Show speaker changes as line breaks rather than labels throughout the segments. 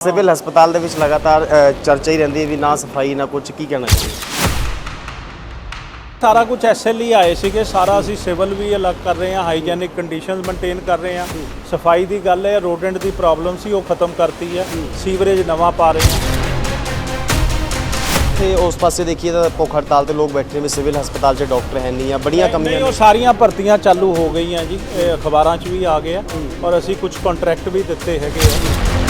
Civil ਹਸਪਤਾਲ ਦੇ ਵਿੱਚ ਲਗਾਤਾਰ ਚਰਚਾ ਹੀ ਰਹਿੰਦੀ ਹੈ ਵੀ ਨਾ ਸਫ਼ਾਈ ਨਾ ਕੁਝ ਕੀ ਕਹਿਣਾ ਚਾਹੀਏ
ਸਾਰਾ ਕੁਝ ਐਸਐਲਈ ਆਏ ਸੀਗੇ। ਸਾਰਾ ਅਸੀਂ ਸਿਵਲ ਵੀ ਅਲੱਗ ਕਰ ਰਹੇ ਹਾਂ ਹਾਈਜੀਨਿਕ ਕੰਡੀਸ਼ਨਸ ਮੇਨਟੇਨ ਕਰ ਰਹੇ ਹਾਂ। ਸਫ਼ਾਈ ਦੀ ਗੱਲ ਹੈ ਰੋਡੈਂਟ ਦੀ ਪ੍ਰੋਬਲਮ ਸੀ ਉਹ ਖਤਮ ਕਰਤੀ ਹੈ। ਸੀਵਰੇਜ ਨਵਾਂ ਪਾ ਰਹੇ ਹਾਂ।
ਤੇ ਉਸ ਪਾਸੇ ਦੇਖੀਏ ਤਾਂ ਭੁੱਖ ਹੜਤਾਲ ਤੇ ਲੋਕ ਬੈਠੇ ਨੇ ਵੀ ਸਿਵਲ ਹਸਪਤਾਲ 'ਚ ਡਾਕਟਰ ਹੈ ਨਹੀਂ ਆ। ਬੜੀਆਂ ਕਮੀਆਂ
ਨਹੀਂ,
ਨੇ।
ਉਹ ਸਾਰੀਆਂ ਭਰਤੀਆਂ ਚਾਲੂ ਹੋ ਗਈਆਂ ਜੀ। ਇਹ ਅਖਬਾਰਾਂ 'ਚ ਵੀ ਆ ਗਏ ਆ ਔਰ ਅਸੀਂ ਕੁਝ ਕੰਟਰੈਕਟ ਵੀ ਦਿੱਤੇ ਹੈਗੇ ਆ।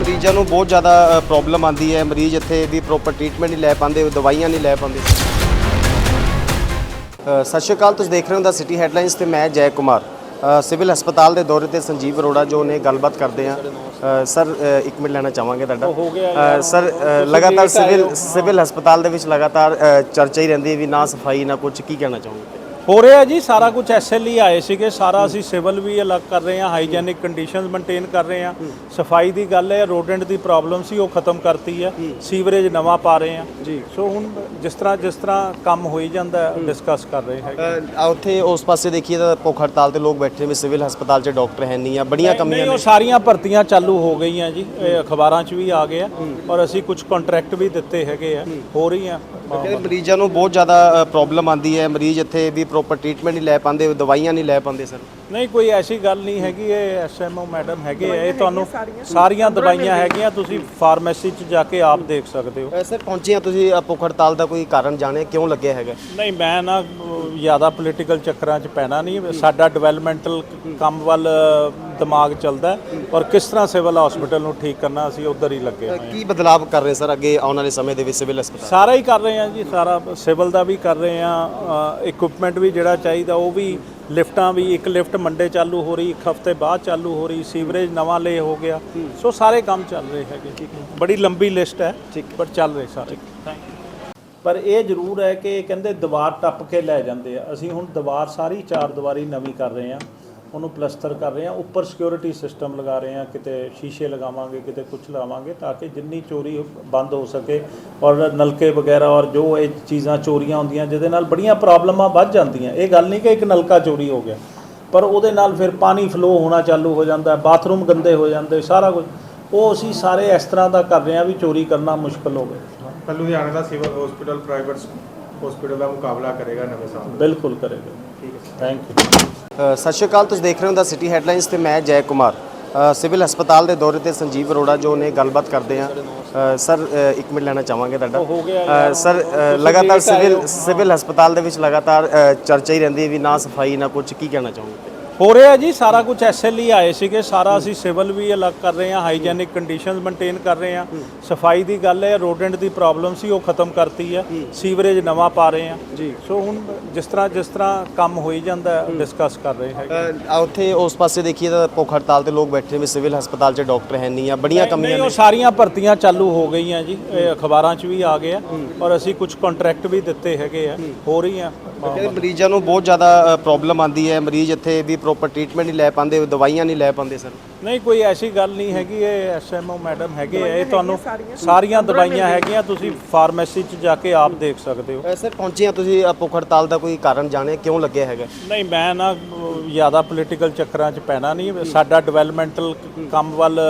ਮਰੀਜ਼ਾਂ ਨੂੰ ਬਹੁਤ ਜ਼ਿਆਦਾ ਪ੍ਰੋਬਲਮ ਆਉਂਦੀ ਹੈ। ਮਰੀਜ਼ ਇੱਥੇ ਵੀ ਪ੍ਰੋਪਰ ਟ੍ਰੀਟਮੈਂਟ ਨਹੀਂ ਲੈ ਪਾਉਂਦੇ ਦਵਾਈਆਂ ਨਹੀਂ ਲੈ ਪਾਉਂਦੇ। ਸਤਿ ਸ਼੍ਰੀ ਅਕਾਲ ਤੁਸੀਂ ਦੇਖ ਰਹੇ ਹੋ ਦਾ ਸਿਟੀ ਹੈਡਲਾਈਨਸ ਤੇ ਮੈਂ ਜੈ ਕੁਮਾਰ। ਸਿਵਲ ਹਸਪਤਾਲ ਦੇ ਦੌਰੇ ਤੇ ਸੰਜੀਵ ਅਰੋੜਾ ਜੋ ਨੇ ਗੱਲਬਾਤ ਕਰਦੇ ਆ। ਸਰ ਇੱਕ ਮਿੰਟ ਲੈਣਾ ਚਾਹਾਂਗੇ ਤੁਹਾਡਾ। ਸਰ ਲਗਾਤਾਰ ਸਿਵਲ ਸਿਵਲ ਹਸਪਤਾਲ ਦੇ ਵਿੱਚ ਲਗਾਤਾਰ ਚਰਚਾ ਹੀ ਰਹਿੰਦੀ ਹੈ ਵੀ ਨਾ ਸਫ਼ਾਈ ਨਾ ਕੁਝ ਕੀ ਕਹਿਣਾ ਚਾਹੋਗੇ?
ਹੋ ਰਿਹਾ ਜੀ ਸਾਰਾ ਕੁਝ ਐਸਐਲਈ ਆਏ ਸੀਗੇ ਸਾਰਾ ਅਸੀਂ ਸਿਵਲ ਵੀ ਅਲੱਗ ਕਰ ਰਹੇ ਹਾਂ ਹਾਈਜੀਨਿਕ ਕੰਡੀਸ਼ਨਸ ਮੇਨਟੇਨ ਕਰ ਰਹੇ ਹਾਂ। ਸਫ਼ਾਈ ਦੀ ਗੱਲ ਹੈ ਰੋਡੈਂਟ ਦੀ ਪ੍ਰੋਬਲਮ ਸੀ ਉਹ ਖਤਮ ਕਰਤੀ ਹੈ ਸੀਵਰੇਜ ਨਵਾਂ ਪਾ ਰਹੇ ਹਾਂ। ਜੀ। ਸੋ ਹੁਣ ਜਿਸ ਤਰ੍ਹਾਂ ਜਿਸ ਤਰ੍ਹਾਂ ਕੰਮ ਹੋਈ ਜਾਂਦਾ ਡਿਸਕਸ ਕਰ ਰਹੇ ਹੈਗੇ।
ਅ, ਉੱਥੇ ਉਸ ਪਾਸੇ ਦੇਖੀਏ ਤਾਂ ਭੁੱਖ ਹੜਤਾਲ ਤੇ ਲੋਕ ਬੈਠੇ ਨੇ ਸਿਵਲ ਹਸਪਤਾਲ 'ਚ ਡਾਕਟਰ ਹੈ ਨਹੀਂ ਆ ਬੜੀਆਂ ਕਮੀਆਂ
ਨਹੀਂ,
ਨੇ।
ਉਹ ਸਾਰੀਆਂ ਭਰਤੀਆਂ ਚਾਲੂ ਹੋ ਗਈਆਂ ਜੀ ਇਹ ਅਖਬਾਰਾਂ 'ਚ ਵੀ ਆ ਗਏ ਆ ਔਰ ਅਸੀਂ ਕੁਝ ਕੰਟਰੈਕਟ ਵੀ ਦਿੱਤੇ ਹੈਗੇ ਆ ਹੋ। ਰਹੀਆਂ।
ਕਹਿੰਦੇ ਮਰੀਜ਼ਾਂ ਨੂੰ ਬਹੁਤ ਜ਼ਿਆਦਾ ਪ੍ਰੋਬਲਮ ਆਉਂਦੀ ਹੈ ਮਰੀਜ਼ ਇੱਥੇ ਵੀ ਪ੍ਰੋਪਰ ਟ੍ਰੀਟਮੈਂਟ ਨਹੀਂ ਲੈ ਪਾਉਂਦੇ ਦਵਾਈਆਂ ਨਹੀਂ ਲੈ ਪਾਉਂਦੇ ਸਰ
ਨਹੀਂ ਕੋਈ ਐਸੀ ਗੱਲ ਨਹੀਂ ਹੈਗੀ ਇਹ ਐਸਐਮਓ ਮੈਡਮ ਹੈਗੇ ਆ ਇਹ ਤੁਹਾਨੂੰ ਸਾਰੀਆਂ। ਦਵਾਈਆਂ ਹੈਗੀਆਂ ਤੁਸੀਂ ਫਾਰਮੇਸੀ 'ਚ ਜਾ ਕੇ ਆਪ ਦੇਖ ਸਕਦੇ ਹੋ।
ਸਰ ਪਹੁੰਚੇ ਆ ਤੁਸੀਂ ਭੁੱਖ ਹੜਤਾਲ ਦਾ ਕੋਈ ਕਾਰਨ ਜਾਣਿਆ ਕਿਉਂ ਲੱਗਿਆ ਹੈਗਾ?
ਨਹੀਂ ਮੈਂ ਨਾ ਜ਼ਿਆਦਾ ਪੋਲੀਟੀਕਲ ਚੱਕਰਾਂ 'ਚ ਪੈਣਾ ਨਹੀਂ ਸਾਡਾ ਡਿਵੈਲਪਮੈਂਟਲ ਕੰਮ ਵੱਲ ਦਿਮਾਗ ਚੱਲਦਾ ਹੈ ਔਰ ਕਿਸ ਤਰ੍ਹਾਂ ਸਿਵਲ ਹਸਪੀਟਲ ਨੂੰ ਠੀਕ ਕਰਨਾ ਅਸੀਂ ਉਧਰ ਹੀ ਲੱਗੇ ਹੋਏ ਹਾਂ।
ਕੀ ਬਦਲਾਵ ਕਰ ਰਹੇ ਸਰ ਅੱਗੇ ਆਉਣ ਵਾਲੇ ਸਮੇਂ ਦੇ ਵਿੱਚ ਸਿਵਲ ਹਸਪਤਾਲ?
ਸਾਰਾ ਹੀ ਕਰ ਰਹੇ ਹਾਂ ਜੀ ਸਾਰਾ ਸਿਵਲ ਦਾ ਵੀ ਕਰ ਰਹੇ ਹਾਂ ਇਕਵਿਪਮੈਂਟ ਵੀ ਜਿਹੜਾ ਚਾਹੀਦਾ ਉਹ ਵੀ ਲਿਫਟਾਂ ਵੀ ਇੱਕ ਲਿਫਟ ਮੰਡੇ ਚਾਲੂ ਹੋ ਰਹੀ ਇੱਕ ਹਫ਼ਤੇ ਬਾਅਦ ਚਾਲੂ ਹੋ ਰਹੀ ਸੀਵਰੇਜ ਨਵਾਂ ਲੇ ਹੋ ਗਿਆ। ਸੋ ਸਾਰੇ ਕੰਮ ਚੱਲ ਰਹੇ ਹੈਗੇ। ਬੜੀ ਲੰਬੀ ਲਿਸਟ ਹੈ ਪਰ ਚੱਲ ਰਹੇ ਸਾਰੇ। ਪਰ ਇਹ ਜ਼ਰੂਰ ਹੈ ਕਿ ਕਹਿੰਦੇ ਦੀਵਾਰ ਟੱਪ ਕੇ ਲੈ ਜਾਂਦੇ ਆ। ਅਸੀਂ ਹੁਣ ਦੀਵਾਰ ਸਾਰੀ ਚਾਰ ਦੀਵਾਰੀ ਨਵੀਂ ਕਰ ਰਹੇ ਹਾਂ। ਉਹਨੂੰ ਪਲਸਟਰ ਕਰ ਰਹੇ ਹਾਂ ਉੱਪਰ ਸਿਕਿਉਰਿਟੀ ਸਿਸਟਮ ਲਗਾ ਰਹੇ ਹਾਂ ਕਿਤੇ ਸ਼ੀਸ਼ੇ ਲਗਾਵਾਂਗੇ ਕਿਤੇ ਕੁਝ ਲਗਾਵਾਂਗੇ ਤਾਂ ਕਿ ਜਿੰਨੀ ਚੋਰੀ ਬੰਦ ਹੋ ਸਕੇ ਔਰ ਨਲਕੇ ਵਗੈਰਾ ਔਰ ਜੋ ਇਹ ਚੀਜ਼ਾਂ ਚੋਰੀਆਂ ਹੁੰਦੀਆਂ ਜਿਹਦੇ ਨਾਲ ਬੜੀਆਂ ਪ੍ਰੋਬਲਮਾਂ ਵੱਧ ਜਾਂਦੀਆਂ। ਇਹ ਗੱਲ ਨਹੀਂ ਕਿ ਇੱਕ ਨਲਕਾ ਚੋਰੀ ਹੋ ਗਿਆ ਪਰ ਉਹਦੇ ਨਾਲ ਫਿਰ ਪਾਣੀ ਫਲੋ ਹੋਣਾ ਚਾਲੂ ਹੋ ਜਾਂਦਾ ਹੈ ਬਾਥਰੂਮ ਗੰਦੇ ਹੋ ਜਾਂਦੇ ਸਾਰਾ ਕੁਝ ਉਹ ਅਸੀਂ ਸਾਰੇ ਇਸ ਤਰ੍ਹਾਂ ਦਾ ਕਰ ਰਹੇ ਹਾਂ ਵੀ ਚੋਰੀ ਕਰਨਾ ਮੁਸ਼ਕਲ ਹੋਵੇ
ਤਾਂ ਲੁਧਿਆਣਾ ਦਾ ਸਿਵਲ ਹਸਪੀਟਲ ਪ੍ਰਾਈਵੇਟ ਹਸਪੀਟਲ ਦਾ ਮੁਕਾਬਲਾ ਕਰੇਗਾ ਨਵੇਂ ਸਾਲ
ਬਿਲਕੁਲ ਕਰੇਗਾ।
ਠੀਕ ਹੈ
ਥੈਂਕ ਯੂ
ਸਤਿ ਸ਼੍ਰੀ ਅਕਾਲ ਤੁਸੀਂ ਦੇਖ ਰਹੇ ਹੋ ਦਾ ਸਿਟੀ ਹੈਡਲਾਈਨਸ ਤੇ ਮੈਂ ਜੈ ਕੁਮਾਰ। ਸਿਵਲ ਹਸਪਤਾਲ ਦੇ ਦੌਰੇ ਤੇ ਸੰਜੀਵ ਅਰੋੜਾ ਜੋ ਨੇ ਗੱਲਬਾਤ ਕਰਦੇ ਆ। ਸਰ ਇੱਕ ਮਿੰਟ ਲੈਣਾ ਚਾਹਾਂਗੇ ਤੁਹਾਡਾ। ਸਰ ਲਗਾਤਾਰ ਸਿਵਲ ਸਿਵਲ ਹਸਪਤਾਲ ਦੇ ਵਿੱਚ ਲਗਾਤਾਰ ਚਰਚਾ ਹੀ ਰਹਿੰਦੀ ਹੈ ਵੀ ਨਾ ਸਫ਼ਾਈ ਨਾ ਕੁਝ ਕੀ ਕਹਿਣਾ ਚਾਹੋਗੇ?
ਹੋ ਰਿਹਾ ਜੀ ਸਾਰਾ ਕੁਝ ਐਸਐਲਈ ਆਏ ਸੀਗੇ ਸਾਰਾ ਅਸੀਂ ਸਿਵਲ ਵੀ ਅਲੱਗ ਕਰ ਰਹੇ ਹਾਂ ਹਾਈਜੀਨਿਕ ਕੰਡੀਸ਼ਨਸ ਮੇਨਟੇਨ ਕਰ ਰਹੇ ਹਾਂ। ਸਫ਼ਾਈ ਦੀ ਗੱਲ ਹੈ ਰੋਡੈਂਟ ਦੀ ਪ੍ਰੋਬਲਮ ਸੀ ਉਹ ਖਤਮ ਕਰਤੀ ਹੈ ਸੀਵਰੇਜ ਨਵਾਂ ਪਾ ਰਹੇ ਹਾਂ। ਜੀ। ਸੋ ਹੁਣ ਜਿਸ ਤਰ੍ਹਾਂ ਜਿਸ ਤਰ੍ਹਾਂ ਕੰਮ ਹੋਈ ਜਾਂਦਾ ਡਿਸਕਸ ਕਰ ਰਹੇ ਹੈਗੇ।
ਉੱਥੇ ਉਸ ਪਾਸੇ ਦੇਖੀਏ ਤਾਂ ਭੁੱਖ ਹੜਤਾਲ ਤੇ ਲੋਕ ਬੈਠੇ ਨੇ ਸਿਵਲ ਹਸਪਤਾਲ 'ਚ ਡਾਕਟਰ ਹੈ ਨਹੀਂ ਆ ਬੜੀਆਂ ਕਮੀਆਂ ਨੇ
ਉਹ ਸਾਰੀਆਂ ਭਰਤੀਆਂ ਚਾਲੂ ਹੋ ਗਈਆਂ ਜੀ ਇਹ ਅਖਬਾਰਾਂ 'ਚ ਵੀ ਆ ਗਏ ਆ ਔਰ ਅਸੀਂ ਕੁਝ ਕੰਟਰੈਕਟ ਵੀ ਦਿੱਤੇ ਹੈਗੇ ਆ ਹੋ। ਰਹੀਆਂ।
ਕਹਿੰਦੇ ਮਰੀਜ਼ਾਂ ਨੂੰ ਬਹੁਤ ਜ਼ਿਆਦਾ ਪ੍ਰੋਬਲਮ ਆਉਂਦੀ ਹੈ ਮਰੀਜ਼ ਇੱਥੇ ਵੀ ਪ੍ਰੋਪਰ ਟ੍ਰੀਟਮੈਂਟ ਨਹੀਂ ਲੈ ਪਾਉਂਦੇ ਦਵਾਈਆਂ ਨਹੀਂ ਲੈ ਪਾਉਂਦੇ ਸਰ।
ਨਹੀਂ ਕੋਈ ਐਸੀ ਗੱਲ ਨਹੀਂ ਹੈਗੀ ਇਹ ਐਸਐਮਓ ਮੈਡਮ ਹੈਗੇ ਆ ਇਹ ਤੁਹਾਨੂੰ ਸਾਰੀਆਂ। ਦਵਾਈਆਂ ਹੈਗੀਆਂ ਤੁਸੀਂ ਫਾਰਮੇਸੀ 'ਚ ਜਾ ਕੇ ਆਪ ਦੇਖ ਸਕਦੇ ਹੋ।
ਸਰ ਪਹੁੰਚੇ ਆ ਤੁਸੀਂ ਭੁੱਖ ਹੜਤਾਲ ਦਾ ਕੋਈ ਕਾਰਨ ਜਾਣਿਆ ਕਿਉਂ ਲੱਗਿਆ ਹੈਗਾ?
ਨਹੀਂ ਮੈਂ ਨਾ ਜ਼ਿਆਦਾ ਪੋਲੀਟੀਕਲ ਚੱਕਰਾਂ 'ਚ ਪੈਣਾ ਨਹੀਂ ਸਾਡਾ ਡਿਵੈਲਪਮੈਂਟਲ ਕੰਮ ਵੱਲ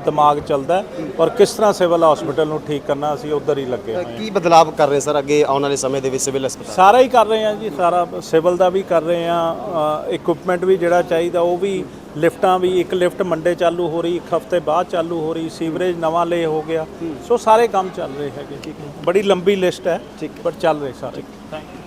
ਦਿਮਾਗ ਚੱਲਦਾ ਔਰ ਕਿਸ ਤਰ੍ਹਾਂ ਸਿਵਲ ਹਸਪੀਟਲ ਨੂੰ ਠੀਕ ਕਰਨਾ ਅਸੀਂ ਉਧਰ ਹੀ ਲੱਗੇ ਹੋਏ ਹਾਂ।
ਕੀ ਬਦਲਾਵ ਕਰ ਰਹੇ ਸਰ ਅੱਗੇ ਆਉਣ ਵਾਲੇ ਸਮੇਂ ਦੇ ਵਿੱਚ ਸਿਵਲ ਹਸਪਤਾਲ?
ਸਾਰਾ ਹੀ ਕਰ ਰਹੇ ਹਾਂ ਜੀ ਸਾਰਾ ਸਿਵਲ ਦਾ ਵੀ ਕਰ ਰਹੇ ਹਾਂ ਇਕਵਿਪਮੈਂਟ ਵੀ ਜਿਹੜਾ ਚਾਹੀਦਾ ਉਹ ਵੀ ਲਿਫਟਾਂ ਵੀ ਇੱਕ ਲਿਫਟ ਮੰਡੇ ਚਾਲੂ ਹੋ ਰਹੀ ਇੱਕ ਹਫ਼ਤੇ ਬਾਅਦ ਚਾਲੂ ਹੋ ਰਹੀ ਸੀਵਰੇਜ ਨਵਾਂ ਲੇ ਹੋ ਗਿਆ। ਸੋ ਸਾਰੇ ਕੰਮ ਚੱਲ ਰਹੇ ਹੈਗੇ। ਬੜੀ ਲੰਬੀ ਲਿਸਟ ਹੈ ਪਰ ਚੱਲ ਰਹੇ ਸਾਰੇ। Thank you